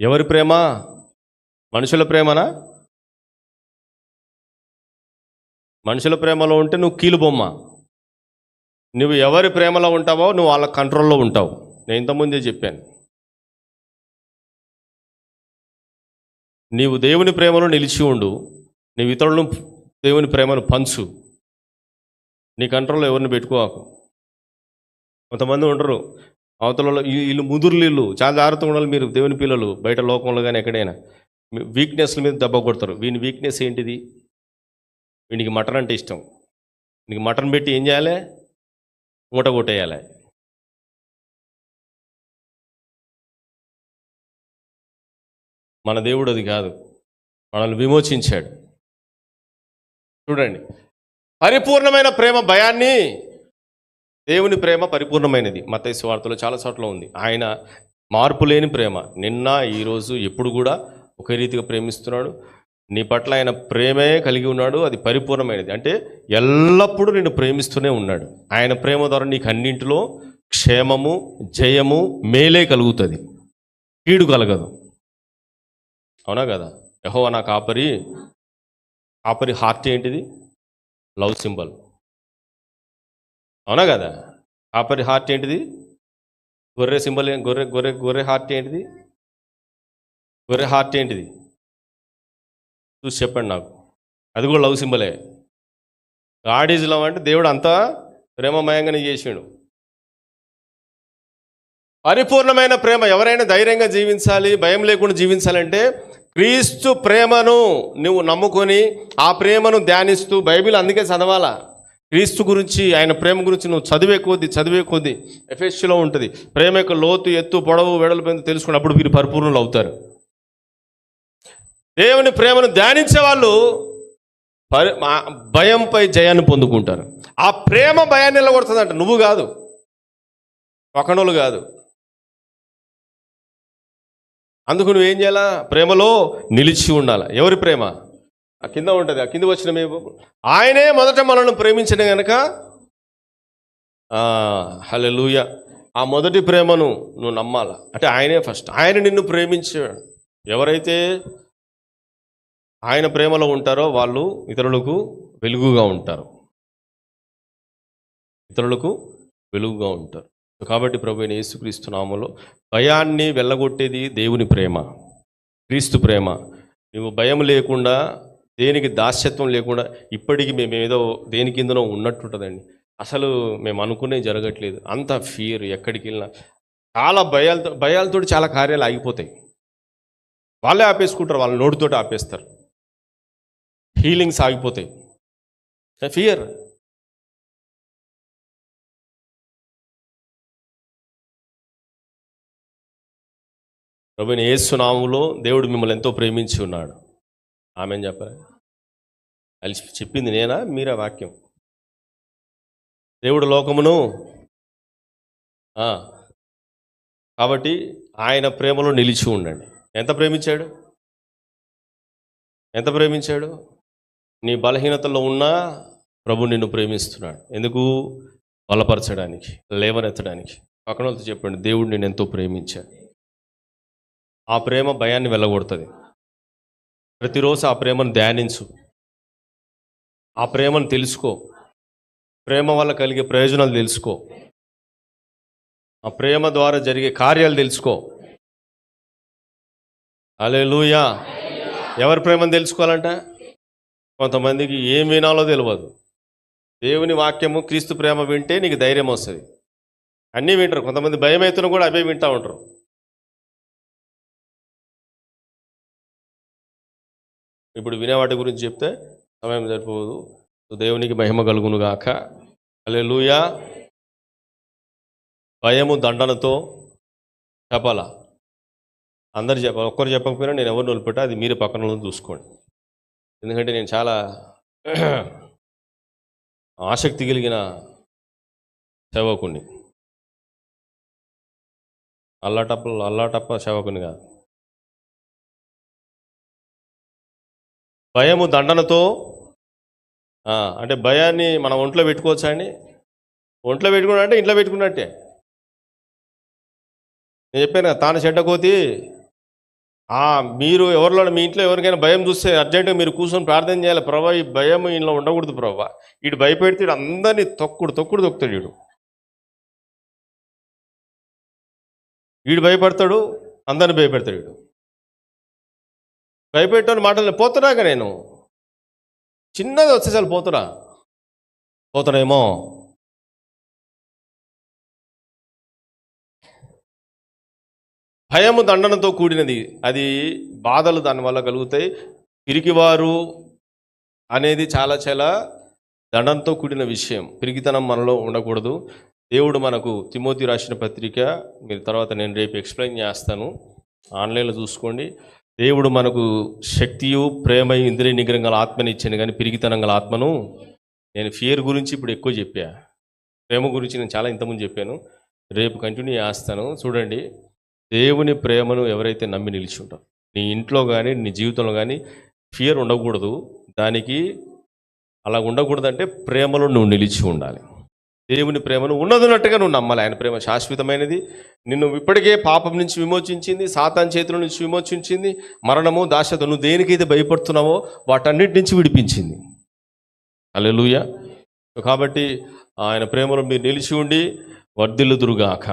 ఎవరి ప్రేమ? మనుషుల ప్రేమనా? మనుషుల ప్రేమలో ఉంటే నువ్వు కీలు బొమ్మ. నువ్వు ఎవరి ప్రేమలో ఉంటావో నువ్వు వాళ్ళ కంట్రోల్లో ఉంటావు. నేను ఇంతకుముందే చెప్పాను. నీవు దేవుని ప్రేమలో నిలిచి ఉండు. నీవు ఇతరులను దేవుని ప్రేమను పంచు. నీ కంట్రోల్లో ఎవరిని పెట్టుకోకు. కొంతమంది ఉండరు అవతలలో వీళ్ళు ముదురులీళ్ళు చాలా జాగ్రత్తగా ఉండాలి మీరు దేవుని పిల్లలు బయట లోకంలో కానీ ఎక్కడైనా. వీక్నెస్ల మీద దెబ్బ కొడతారు. వీని వీక్నెస్ ఏంటిది? వీనికి మటన్ అంటే ఇష్టం. వీనికి మటన్ పెట్టి ఏం చేయాలి? మూట కొట్టేయాలి. మన దేవుడు అది కాదు. మనల్ని విమోచించాడు. చూడండి. పరిపూర్ణమైన ప్రేమ భయాన్ని దేవుని ప్రేమ పరిపూర్ణమైనది. మతైసు వార్తలో చాలా చోట్ల ఉంది. ఆయన మార్పు లేని ప్రేమ. నిన్న ఈరోజు ఎప్పుడు కూడా ఒకే రీతిగా ప్రేమిస్తున్నాడు. నీ పట్ల ఆయన ప్రేమే కలిగి ఉన్నాడు. అది పరిపూర్ణమైనది. అంటే ఎల్లప్పుడూ నిన్ను ప్రేమిస్తూనే ఉన్నాడు. ఆయన ప్రేమ ద్వారా నీకు అన్నింటిలో క్షేమము జయము మేలే కలుగుతుంది. కీడు కలగదు. అవునా కదా? యహో నా కాపరి కాపరి హార్ట్ ఏంటిది? Love symbol. అవునా కదా? కాపరి హార్ట్ ఏంటిది? గొర్రె సింబల్ గొర్రె గొర్రె గొర్రె హార్ట్ ఏంటిది? గొర్రె హార్ట్ ఏంటిది? చూసి చెప్పండి నాకు. అది కూడా లవ్ సింబలే గాడ్ ఈజ్ లవ్ అంటే దేవుడు అంతా ప్రేమమయంగానే చేసాడు. పరిపూర్ణమైన ప్రేమ ఎవరైనా ధైర్యంగా జీవించాలి భయం లేకుండా జీవించాలంటే క్రీస్తు ప్రేమను నువ్వు నమ్ముకొని ఆ ప్రేమను ధ్యానిస్తూ బైబిల్ అందుకే చదవాలా? క్రీస్తు గురించి ఆయన ప్రేమ గురించి నువ్వు చదివే కొద్ది చదివే కొద్ది. ఎఫెస్లో ఉంటుంది. ప్రేమ యొక్క లోతు ఎత్తు పొడవు వెడల్పు తెలుసుకుని తెలుసుకున్నప్పుడు వీరు పరిపూర్ణులు అవుతారు. దేవుని ప్రేమను ధ్యానించే వాళ్ళు పరి భయంపై జయాన్ని పొందుకుంటారు. ఆ ప్రేమ భయాన్ని నిలగొడుతుందంట. నువ్వు కాదు. పక్కనోళ్ళు కాదు. అందుకు నువ్వేం చేయాలా? ప్రేమలో నిలిచి ఉండాలి? ఎవరి ప్రేమ? ఆ కింద ఉంటుంది. ఆ కింద వచ్చిన ఆయనే మొదట మనల్ని ప్రేమించిన గనక హలెలూయ ఆ మొదటి ప్రేమను నువ్వు నమ్మాల? అంటే ఆయనే ఫస్ట్. ఆయన నిన్ను ప్రేమించాడు ఎవరైతే ఆయన ప్రేమలో ఉంటారో వాళ్ళు ఇతరులకు వెలుగుగా ఉంటారు. ఇతరులకు వెలుగుగా ఉంటారు. కాబట్టి ప్రభు అయిన యేసుక్రీస్తు నామములో భయాన్ని వెళ్ళగొట్టేది దేవుని ప్రేమ క్రీస్తు ప్రేమ. నువ్వు భయం లేకుండా దేనికి దాస్యత్వం లేకుండా ఇప్పటికి మేము ఏదో దేని కిందనో ఉన్నట్టుంటుందండి. అసలు మేము అనుకునే జరగట్లేదు. అంత ఫియర్ ఎక్కడికి వెళ్ళినా చాలా భయాలతో భయాలతో చాలా కార్యాలు ఆగిపోతాయి. వాళ్ళే ఆపేసుకుంటారు. వాళ్ళ నోటితోటి ఆపేస్తారు. హీలింగ్స్ ఆగిపోతాయి. ఫియర్ ప్రభుని ఏసునాములో దేవుడు మిమ్మల్ని ఎంతో ప్రేమించి ఉన్నాడు. ఆమె చెప్పరా? అది చెప్పింది నేనా? మీరా వాక్యం? దేవుడు లోకమును కాబట్టి ఆయన ప్రేమలో నిలిచి ఉండండి. ఎంత ప్రేమించాడు? ఎంత ప్రేమించాడు? నీ బలహీనతలో ఉన్నా ప్రభు నిన్ను ప్రేమిస్తున్నాడు. ఎందుకు? బలపరచడానికి లేవనెత్తడానికి. పక్కన వాళ్ళతో చెప్పండి దేవుడు నేను ఎంతో ప్రేమించాడు. ఆ ప్రేమ భయాన్ని వెళ్ళగొడుతుంది ప్రతిరోజు ఆ ప్రేమను ధ్యానించు. ఆ ప్రేమను తెలుసుకో. ప్రేమ వల్ల కలిగే ప్రయోజనాలు తెలుసుకో. ఆ ప్రేమ ద్వారా జరిగే కార్యాలు తెలుసుకో. అలే ఎవరి ప్రేమను తెలుసుకోవాలంట? కొంతమందికి ఏం వినాలో తెలియదు దేవుని వాక్యము క్రీస్తు ప్రేమ వింటే నీకు ధైర్యం వస్తుంది. అన్నీ వింటారు. కొంతమంది భయం అవుతున్నా కూడా అవే వింటూ ఉంటారు. ఇప్పుడు వినే వాటి గురించి చెప్తే సమయం సరిపోదు. దేవునికి మహిమ కలుగును గాక అలెలుయా భయము దండనతో చెప్పాల? అందరు చెప్ప ఒక్కరు చెప్పకపోయినా నేను ఎవరిని వదిలిపెట్టా? అది మీరు పక్కన చూసుకోండి. ఎందుకంటే నేను చాలా ఆసక్తి కలిగిన సేవకుని అల్లాటప్ప అల్లాటప్ప సేవకుని కాదు భయము దండనతో అంటే భయాన్ని మనం ఒంట్లో పెట్టుకోవచ్చా అండి? ఒంట్లో పెట్టుకున్నట్టే ఇంట్లో పెట్టుకున్నట్టే. నేను చెప్పాను కదా తాను చెడ్డకోతి మీరు ఎవరిలో మీ ఇంట్లో ఎవరికైనా భయం చూస్తే అర్జెంటుగా మీరు కూర్చొని ప్రార్థన చేయాలి. ప్రభా ఈ భయం ఇంట్లో ఉండకూడదు ప్రభా. వీడు భయపెడితే అందరినీ తొక్కుడు తొక్కుడు తొక్కుతాడు వీడు వీడు భయపడతాడు అందరిని భయపెడతాడు వీడు భయపెట్టని మాటలు పోతున్నాక నేను. చిన్నది వచ్చేసారి పోతురా పోతున్నాయేమో. భయము దండనతో కూడినది. అది బాధలు దానివల్ల కలుగుతాయి. పిరికివారు అనేది చాలా చాలా దండంతో కూడిన విషయం. పిరికితనం మనలో ఉండకూడదు. దేవుడు మనకు తిమోతి రాసిన పత్రిక మీరు తర్వాత నేను రేపు ఎక్స్ప్లెయిన్ చేస్తాను. ఆన్లైన్లో చూసుకోండి. దేవుడు మనకు శక్తియు ప్రేమ ఇంద్రియ నిగ్రహం గల ఆత్మని ఇచ్చాను కానీ పిరిగితనం గల ఆత్మను నేను ఫియర్ గురించి ఇప్పుడు ఎక్కువ చెప్పా. ప్రేమ గురించి నేను చాలా ఇంతకుముందు చెప్పాను. రేపు కంటిన్యూ చేస్తాను. చూడండి దేవుని ప్రేమను ఎవరైతే నమ్మి నిలిచి నీ ఇంట్లో కానీ నీ జీవితంలో కానీ ఫియర్ ఉండకూడదు. దానికి అలా ఉండకూడదంటే ప్రేమలో నువ్వు నిలిచి ఉండాలి. దేవుని ప్రేమను ఉన్నదన్నట్టుగా నువ్వు నమ్మాలి. ఆయన ప్రేమ శాశ్వతమైనది. నిన్ను ఇప్పటికే పాపం నుంచి విమోచించింది సాతాన్ చేతుల నుంచి విమోచించింది మరణము దాశత నువ్వు దేనికైతే భయపడుతున్నావో వాటన్నిటి నుంచి విడిపించింది. అల్లెలుయ కాబట్టి ఆయన ప్రేమలో మీరు నిలిచి ఉండి వర్ధిల్లుదురుగాక.